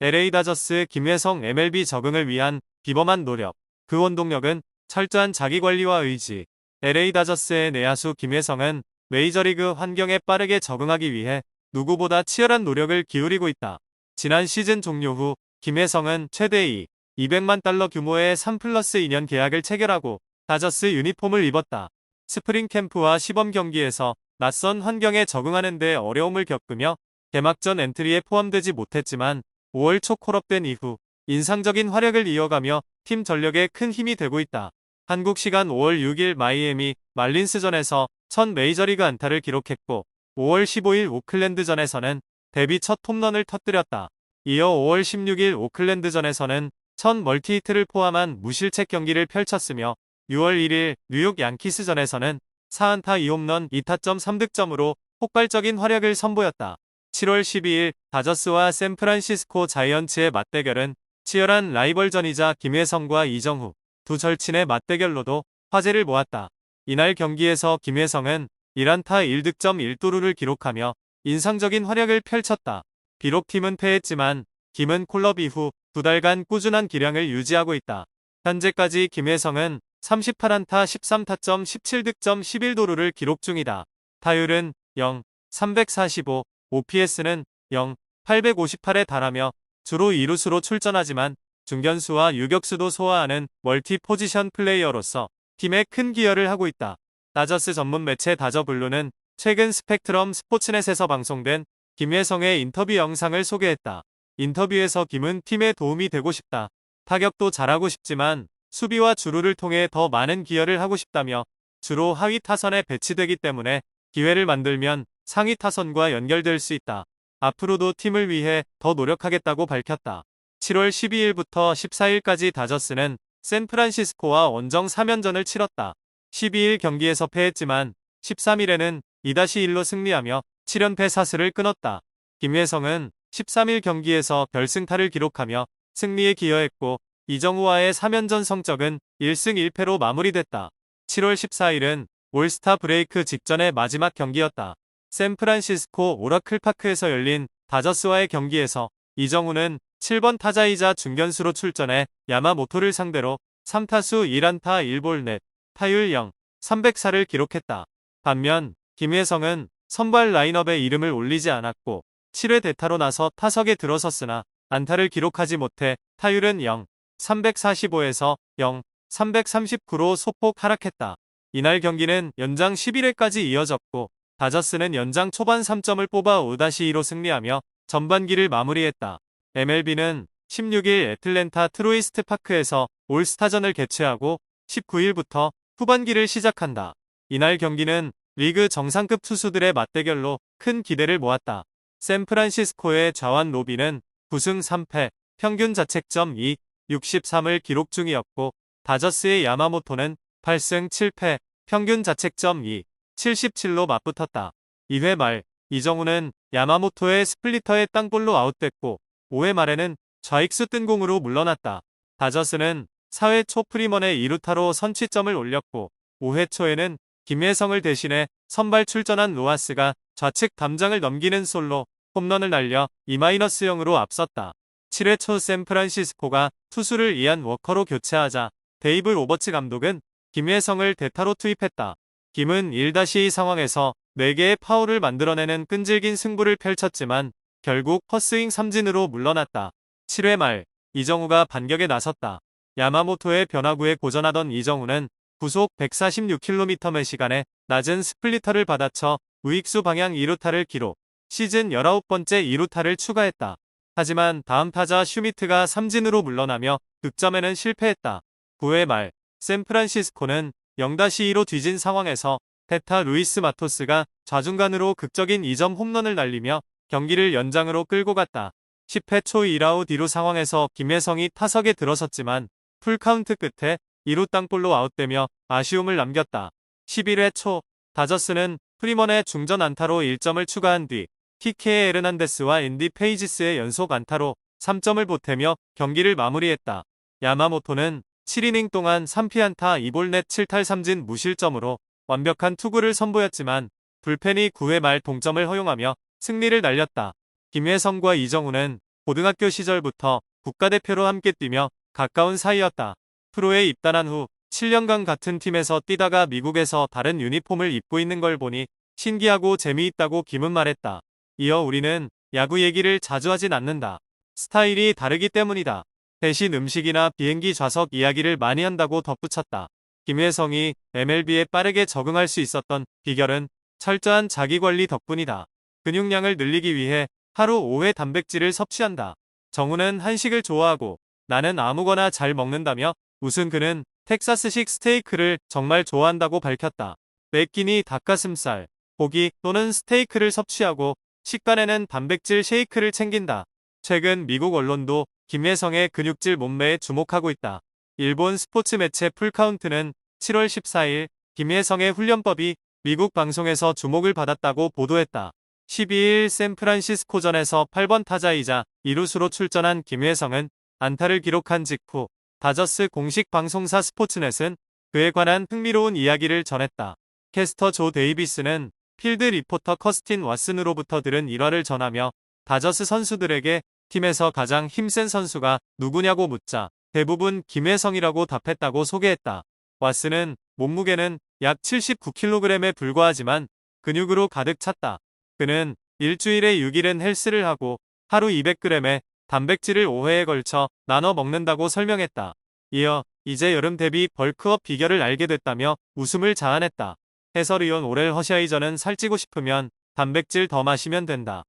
LA 다저스 김혜성 MLB 적응을 위한 비범한 노력. 그 원동력은 철저한 자기관리와 의지. LA 다저스의 내야수 김혜성은 메이저리그 환경에 빠르게 적응하기 위해 누구보다 치열한 노력을 기울이고 있다. 지난 시즌 종료 후 김혜성은 최대 2, 200만 달러 규모의 3 플러스 2년 계약을 체결하고 다저스 유니폼을 입었다. 스프링 캠프와 시범 경기에서 낯선 환경에 적응하는 데 어려움을 겪으며 개막전 엔트리에 포함되지 못했지만 5월 초 콜업된 이후 인상적인 활약을 이어가며 팀 전력에 큰 힘이 되고 있다. 한국 시간 5월 6일 마이애미 말린스전에서 첫 메이저리그 안타를 기록했고 5월 15일 오클랜드전에서는 데뷔 첫 홈런을 터뜨렸다. 이어 5월 16일 오클랜드전에서는 첫 멀티히트를 포함한 무실책 경기를 펼쳤으며 6월 1일 뉴욕 양키스전에서는 4안타 2홈런 2타점 3득점으로 폭발적인 활약을 선보였다. 7월 12일 다저스와 샌프란시스코 자이언츠의 맞대결은 치열한 라이벌전이자 김혜성과 이정후 두 절친의 맞대결로도 화제를 모았다. 이날 경기에서 김혜성은 1안타 1득점 1도루를 기록하며 인상적인 활약을 펼쳤다. 비록 팀은 패했지만 김은 콜럽 이후 두 달간 꾸준한 기량을 유지하고 있다. 현재까지 김혜성은 38안타 13타점 17득점 11도루를 기록 중이다. 타율은 0, 345, OPS는 0, 858에 달하며 주로 이루수로 출전하지만 중견수와 유격수도 소화하는 멀티 포지션 플레이어로서 팀에 큰 기여를 하고 있다. 다저스 전문 매체 다저블루는 최근 스펙트럼 스포츠넷에서 방송된 김혜성의 인터뷰 영상을 소개했다. 인터뷰에서 김은 팀에 도움이 되고 싶다. 타격도 잘하고 싶지만 수비와 주루를 통해 더 많은 기여를 하고 싶다며 주로 하위 타선에 배치되기 때문에 기회를 만들면 상위 타선과 연결될 수 있다. 앞으로도 팀을 위해 더 노력하겠다고 밝혔다. 7월 12일부터 14일까지 다저스는 샌프란시스코와 원정 3연전을 치렀다. 12일 경기에서 패했지만 13일에는 2-1로 승리하며 7연패 사슬을 끊었다. 김혜성은 13일 경기에서 결승타를 기록하며 승리에 기여했고 이정우와의 3연전 성적은 1승 1패로 마무리됐다. 7월 14일은 올스타 브레이크 직전의 마지막 경기였다. 샌프란시스코 오라클 파크에서 열린 다저스와의 경기에서 이정우는 7번 타자이자 중견수로 출전해 야마모토를 상대로 3타수 1안타 1볼 넷, 타율 0, 304를 기록했다. 반면 김혜성은 선발 라인업에 이름을 올리지 않았고 7회 대타로 나서 타석에 들어섰으나 안타를 기록하지 못해 타율은 0, 345에서 0, 339로 소폭 하락했다. 이날 경기는 연장 11회까지 이어졌고 다저스는 연장 초반 3점을 뽑아 5-2로 승리하며 전반기를 마무리했다. MLB는 16일 애틀랜타 트로이스트 파크에서 올스타전을 개최하고 19일부터 후반기를 시작한다. 이날 경기는 리그 정상급 투수들의 맞대결로 큰 기대를 모았다. 샌프란시스코의 좌완 로비는 9승 3패, 평균 자책점 2, 63을 기록 중이었고 다저스의 야마모토는 8승 7패, 평균 자책점 2, 77로 맞붙었다. 2회 말 이정우는 야마모토의 스플리터에 땅볼로 아웃됐고 5회 말에는 좌익수 뜬 공으로 물러났다. 다저스는 4회 초 프리먼의 2루타로 선취점을 올렸고 5회 초에는 김혜성을 대신해 선발 출전한 로하스가 좌측 담장을 넘기는 솔로 홈런을 날려 2-0으로 앞섰다. 7회 초 샌프란시스코가 투수를 이안 워커로 교체하자 데이블 오버츠 감독은 김혜성을 대타로 투입했다. 김은 1-2 상황에서 4개의 파울을 만들어내는 끈질긴 승부를 펼쳤지만 결국 퍼스윙 3진으로 물러났다. 7회 말 이정우가 반격에 나섰다. 야마모토의 변화구에 고전하던 이정우는 구속 146km/의 시간에 낮은 스플리터를 받아쳐 우익수 방향 2루타를 기록. 시즌 19번째 2루타를 추가했다. 하지만 다음 타자 슈미트가 3진으로 물러나며 득점에는 실패했다. 9회 말 샌프란시스코는 0-2로 뒤진 상황에서 테타 루이스 마토스가 좌중간으로 극적인 2점 홈런을 날리며 경기를 연장으로 끌고 갔다. 10회 초 2아웃 2루 상황에서 김혜성이 타석에 들어섰지만 풀카운트 끝에 2루 땅볼로 아웃되며 아쉬움을 남겼다. 11회 초 다저스는 프리먼의 중전 안타로 1점을 추가한 뒤 키케 에르난데스와 앤디 페이지스의 연속 안타로 3점을 보태며 경기를 마무리했다. 야마모토는 7이닝 동안 3피안타 2볼 넷 7탈 3진 무실점으로 완벽한 투구를 선보였지만 불펜이 9회 말 동점을 허용하며 승리를 날렸다. 김혜성과 이정우는 고등학교 시절부터 국가대표로 함께 뛰며 가까운 사이였다. 프로에 입단한 후 7년간 같은 팀에서 뛰다가 미국에서 다른 유니폼을 입고 있는 걸 보니 신기하고 재미있다고 김은 말했다. 이어 우리는 야구 얘기를 자주 하진 않는다. 스타일이 다르기 때문이다. 대신 음식이나 비행기 좌석 이야기를 많이 한다고 덧붙였다. 김혜성이 MLB에 빠르게 적응할 수 있었던 비결은 철저한 자기관리 덕분이다. 근육량을 늘리기 위해 하루 5회 단백질을 섭취한다. 정우는 한식을 좋아하고 나는 아무거나 잘 먹는다며 웃은 그는 텍사스식 스테이크를 정말 좋아한다고 밝혔다. 매끼니 닭가슴살, 고기 또는 스테이크를 섭취하고 식단에는 단백질 쉐이크를 챙긴다. 최근 미국 언론도 김혜성의 근육질 몸매에 주목하고 있다. 일본 스포츠 매체 풀카운트는 7월 14일 김혜성의 훈련법이 미국 방송에서 주목을 받았다고 보도했다. 12일 샌프란시스코전에서 8번 타자이자 이루수로 출전한 김혜성은 안타를 기록한 직후 다저스 공식 방송사 스포츠넷은 그에 관한 흥미로운 이야기를 전했다. 캐스터 조 데이비스는 필드 리포터 커스틴 왓슨으로부터 들은 일화를 전하며 다저스 선수들에게 팀에서 가장 힘센 선수가 누구냐고 묻자 대부분 김혜성이라고 답했다고 소개했다. 왓슨은 몸무게는 약 79kg에 불과하지만 근육으로 가득 찼다. 그는 일주일에 6일은 헬스를 하고 하루 200g의 단백질을 5회에 걸쳐 나눠 먹는다고 설명했다. 이어 이제 여름 대비 벌크업 비결을 알게 됐다며 웃음을 자아냈다. 해설위원 오렐 허샤이저는 살찌고 싶으면 단백질 더 마시면 된다.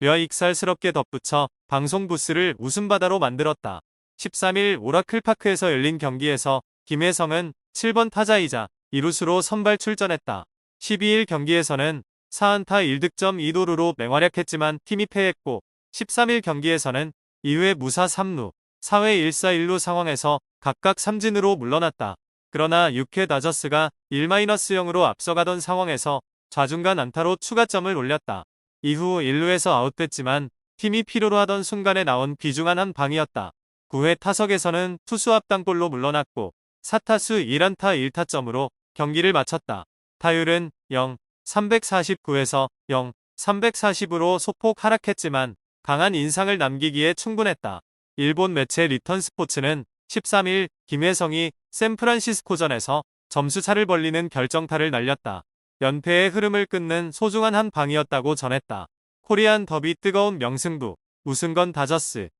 며 익살스럽게 덧붙여 방송 부스를 웃음바다로 만들었다. 13일 오라클파크에서 열린 경기에서 김혜성은 7번 타자이자 이루수로 선발 출전했다. 12일 경기에서는 4안타 1득점 2도루로 맹활약했지만 팀이 패했고 13일 경기에서는 2회 무사 3루, 4회 1사 1루 상황에서 각각 삼진으로 물러났다. 그러나 6회 다저스가 1-0으로 앞서가던 상황에서 좌중간 안타로 추가점을 올렸다. 이후 1루에서 아웃됐지만 팀이 필요로 하던 순간에 나온 귀중한 한 방이었다. 9회 타석에서는 투수 앞당골로 물러났고 4타수 1안타 1타점으로 경기를 마쳤다. 타율은 0, 349에서 0, 340으로 소폭 하락했지만 강한 인상을 남기기에 충분했다. 일본 매체 리턴 스포츠는 13일 김혜성이 샌프란시스코전에서 점수차를 벌리는 결정타를 날렸다. 연패의 흐름을 끊는 소중한 한 방이었다고 전했다. 코리안 더비 뜨거운 명승부, 우승 건 다저스.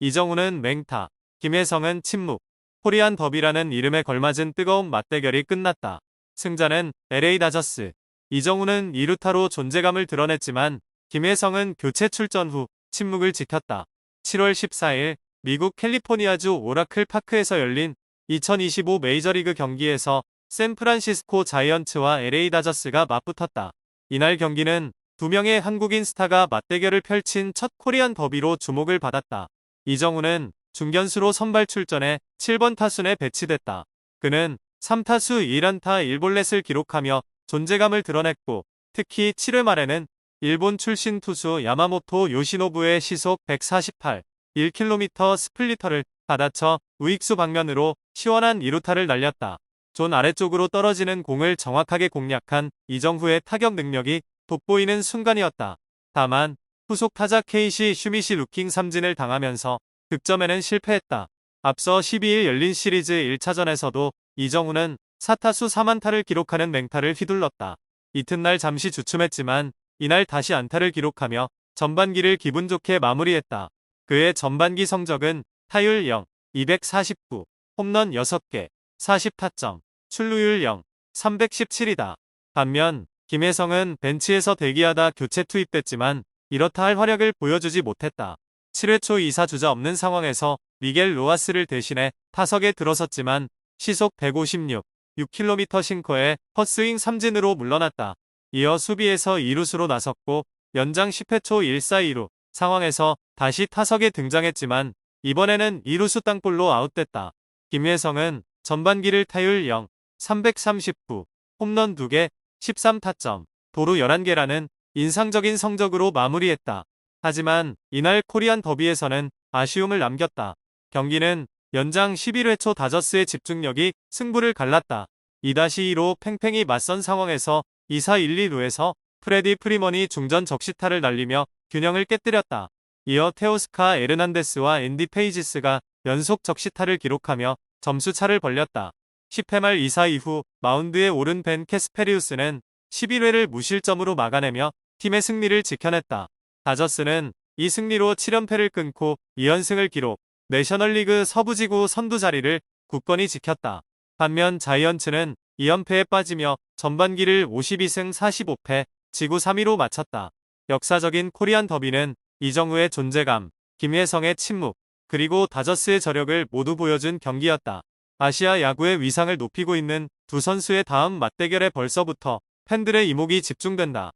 이정우는 맹타, 김혜성은 침묵. 코리안 더비라는 이름에 걸맞은 뜨거운 맞대결이 끝났다. 승자는 LA 다저스. 이정우는 2루타로 존재감을 드러냈지만 김혜성은 교체 출전 후 침묵을 지켰다. 7월 14일 미국 캘리포니아주 오라클 파크에서 열린 2025 메이저리그 경기에서 샌프란시스코 자이언츠와 LA 다저스가 맞붙었다. 이날 경기는 두 명의 한국인 스타가 맞대결을 펼친 첫 코리안 더비로 주목을 받았다. 이정우는 중견수로 선발 출전해 7번 타순에 배치됐다. 그는 3타수 1안타 1볼넷을 기록하며 존재감을 드러냈고 특히 7회 말에는 일본 출신 투수 야마모토 요시노부의 시속 148, 1km 스플리터를 받아쳐 우익수 방면으로 시원한 2루타를 날렸다. 존 아래쪽으로 떨어지는 공을 정확하게 공략한 이정후의 타격 능력이 돋보이는 순간이었다. 다만 후속 타자 케이시 슈미시 루킹 삼진을 당하면서 득점에는 실패했다. 앞서 12일 열린 시리즈 1차전에서도 이정우는 4타수 3안타를 기록하는 맹타를 휘둘렀다. 이튿날 잠시 주춤했지만 이날 다시 안타를 기록하며 전반기를 기분 좋게 마무리했다. 그의 전반기 성적은 타율 0, 249, 홈런 6개, 40타점, 출루율 0, 317이다. 반면 김혜성은 벤치에서 대기하다 교체 투입됐지만 이렇다 할 활약을 보여주지 못했다. 7회 초 2사 주자 없는 상황에서 미겔 로아스를 대신해 타석에 들어섰지만 시속 156, 6km 싱커에 헛스윙 삼진으로 물러났다. 이어 수비에서 2루수로 나섰고 연장 10회 초 1사 2루 상황에서 다시 타석에 등장했지만 이번에는 2루수 땅볼로 아웃됐다. 김혜성은 전반기를 타율 0, 339, 홈런 2개, 13타점, 도루 11개라는 인상적인 성적으로 마무리했다. 하지만 이날 코리안 더비에서는 아쉬움을 남겼다. 경기는 연장 11회 초 다저스의 집중력이 승부를 갈랐다. 2-2로 팽팽히 맞선 상황에서 2사 1, 2루에서 프레디 프리먼이 중전 적시타를 날리며 균형을 깨뜨렸다. 이어 테오스카 에르난데스와 앤디 페이지스가 연속 적시타를 기록하며 점수 차를 벌렸다. 10회 말 2사 이후 마운드에 오른 벤 캐스페리우스는 11회를 무실점으로 막아내며 팀의 승리를 지켜냈다. 다저스는 이 승리로 7연패를 끊고 2연승을 기록, 내셔널리그 서부지구 선두 자리를 굳건히 지켰다. 반면 자이언츠는 2연패에 빠지며 전반기를 52승 45패, 지구 3위로 마쳤다. 역사적인 코리안 더비는 이정우의 존재감, 김혜성의 침묵, 그리고 다저스의 저력을 모두 보여준 경기였다. 아시아 야구의 위상을 높이고 있는 두 선수의 다음 맞대결에 벌써부터 팬들의 이목이 집중된다.